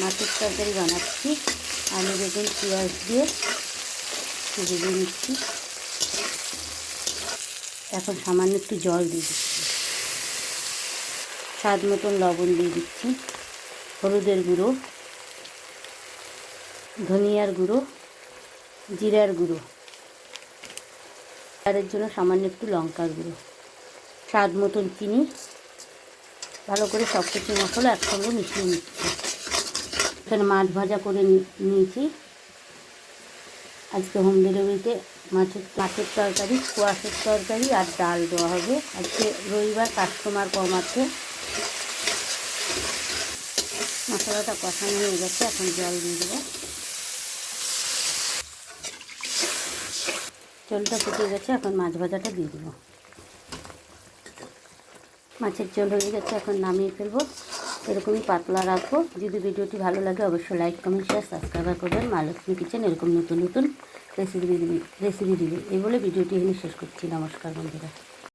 মাছের তরকারি বানাচ্ছি। আলু বেগুন পেঁয়াজ দিয়ে ভেজে নিচ্ছি। এখন সামান্য একটু জল দিয়ে দিচ্ছি। স্বাদ মতন লবণ দিয়ে দিচ্ছি। হলুদের গুঁড়ো, ধনিয়ার গুঁড়ো, জিরার গুঁড়ো। তাদের জন্য সামান্য একটু লঙ্কার গুঁড়ো। স্বাদ মতন চিনি। ভালো করে সব কিছু মশলা একসঙ্গে মিশিয়ে নিচ্ছি। এখানে মাছ ভাজা করে নিয়েছি। আজকে হোম ডেলিভারিতে মাছের মাছের তরকারি কোয়াশের তরকারি আর ডাল দেওয়া হবে। আজকে রবিবার কাস্টমার কম আছে। মশলাটা কষানো হয়ে গেছে, এখন জল দিয়ে দেবো। জলটা ফুটে গেছে, এখন মাছ ভাজাটা দিয়ে দেবো। মাছের ঝোল হয়ে গেছে, এখন নামিয়ে ফেলব। এরকমই পাতলা রাখব যদি ভিডিওটি ভালো লাগে, অবশ্যই লাইক কমেন্ট শেয়ার সাবস্ক্রাইব করবেন। মা লক্ষ্মী কিচেন, এরকম নতুন নতুন রেসিপি রেসিপি দিবে এই বলে ভিডিওটি এখানে শেষ করছি। নমস্কার বন্ধুরা।